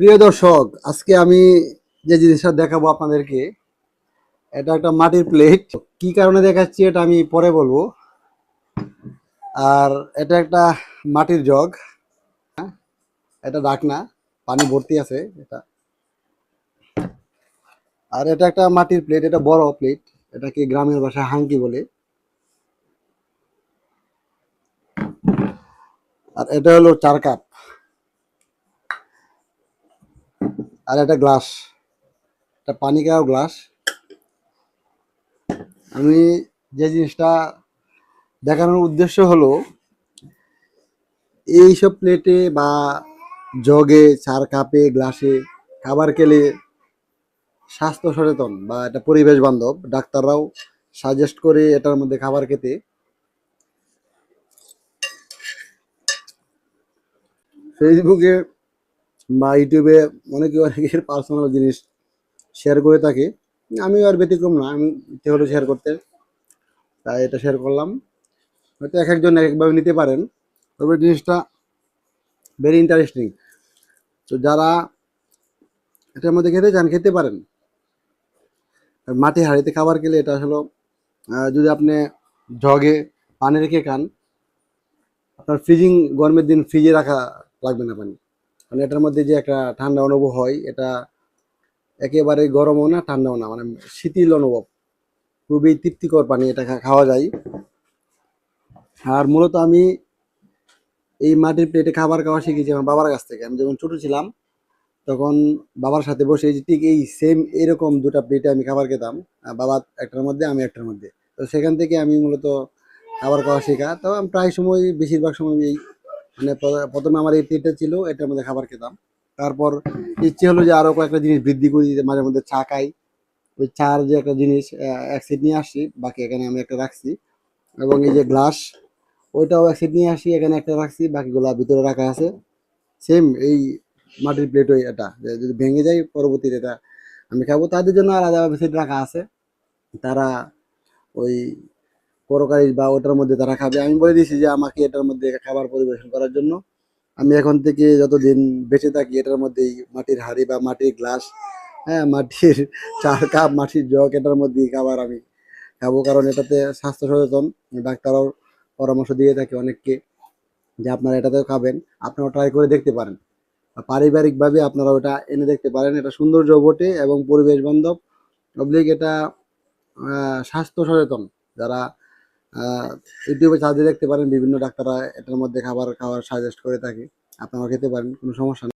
প্রিয় দর্শক, আজকে আমি যে জিনিসটা দেখাবো আপনাদেরকে, এটা একটা মাটির প্লেট কি কারণে দেখাচ্ছি এটা আমি পরে বলব। আর এটা একটা মাটির জগ। এটা ডাকনা পানি ভর্তি আছে এটা। আর এটা একটা মাটির প্লেট এটা বড় প্লেট এটাকে গ্রামের ভাষায় হাঙ্কি বলে। আর এটা হলো চার কাপ। আর একটা গ্লাস একটা পানি খাওয়া গ্লাস আমি যে জিনিসটা দেখানোর উদ্দেশ্য হলো, এইসব প্লেটে বা জগে চার কাপে গ্লাসে খাবার খেলে স্বাস্থ্য সচেতন বা এটা পরিবেশ বান্ধব। ডাক্তাররাও সাজেস্ট করে এটার মধ্যে খাবার খেতে। ফেসবুকে বা ইউটিউবে অনেকে অনেকের পার্সোনাল জিনিস শেয়ার করে থাকে। আমিও আর ব্যতিক্রম না আমি ইচ্ছে হলো শেয়ার করতে। তাই এটা শেয়ার করলাম। হয়তো এক একজন এক একভাবে নিতে পারেন। তবে জিনিসটা ভেরি ইন্টারেস্টিং তো যারা এটার মধ্যে খেতে চান খেতে পারেন। মাটি হাঁড়িতে খাবার খেলে এটা আহ, যদি আপনি জগে পানি রেখে খান আপনার ফ্রিজিং গরমের দিন ফ্রিজে রাখা লাগবে না পানি। মানে এটার মধ্যে যে একটা ঠান্ডা অনুভব হয়, এটা একেবারে গরমও না, ঠান্ডাও না মানে শীতল অনুভব। খুবই তৃপ্তিকর পানি এটা খাওয়া যায়। আর মূলত আমি এই মাটির প্লেটে খাবার খাওয়া শিখেছি আমার বাবার কাছ থেকে। আমি যখন ছোট ছিলাম, তখন বাবার সাথে বসে ঠিক এই সেম এরকম দুটা প্লেটে আমি খাবার খেতাম। বাবা একটার মধ্যে, আমি একটার মধ্যে। তো সেখান থেকে আমি মূলত খাবার খাওয়া শেখা। তো আমি প্রায় সময়, বেশিরভাগ সময় এই মানে প্র- প্রথমে আমার এই প্লেটটা ছিল, এটার মধ্যে খাবার খেতাম। তারপর ইচ্ছে হলো যে আরও কয়েকটা জিনিস বৃদ্ধি করে দিতে, মাঝে মধ্যে চা খাই। ওই চার যে একটা জিনিস এক সেট নিয়ে আসছি, বাকি এখানে আমি একটা রাখছি। এবং এই যে গ্লাস, ওইটাও এক সেট নিয়ে আসি, এখানে একটা রাখছি, বাকিগুলা ভিতরে রাখা আছে। সেম এই মাটির প্লেট ওই এটা যদি ভেঙে যায় পরবর্তীতে এটা আমি খাব। তাদের জন্য আলাদা সেট রাখা আছে। তারা ওই তরকারি বা ওটার মধ্যে তারা খাবে। আমি বলে দিয়েছি যে আমাকে এটার মধ্যে খাবার পরিবেশন করার জন্য। আমি এখন থেকে যতদিন বেঁচে থাকি, এটার মধ্যেই মাটির হাঁড়ি বা মাটির গ্লাস হ্যাঁ মাটির চার কাপ মাটির জগ, এটার মধ্যেই খাবার আমি খাব। কারণ এটাতে স্বাস্থ্য সচেতন ডাক্তারও পরামর্শ দিয়ে থাকে অনেককে যে আপনারা এটাতেও খাবেন। আপনারাও ট্রাই করে দেখতে পারেন। পারিবারিকভাবে আপনারা ওটা এনে দেখতে পারেন। এটা সৌন্দর্য বটে এবং পরিবেশ বান্ধব। অবলিক এটা স্বাস্থ্য সচেতন যারা ইউটিউবে চার্জে দেখতে পারেন, বিভিন্ন ডাক্তাররা এটার মধ্যে খাবার খাওয়ার সাজেস্ট করে থাকে। আপনারা খেতে পারেন, কোনো সমস্যা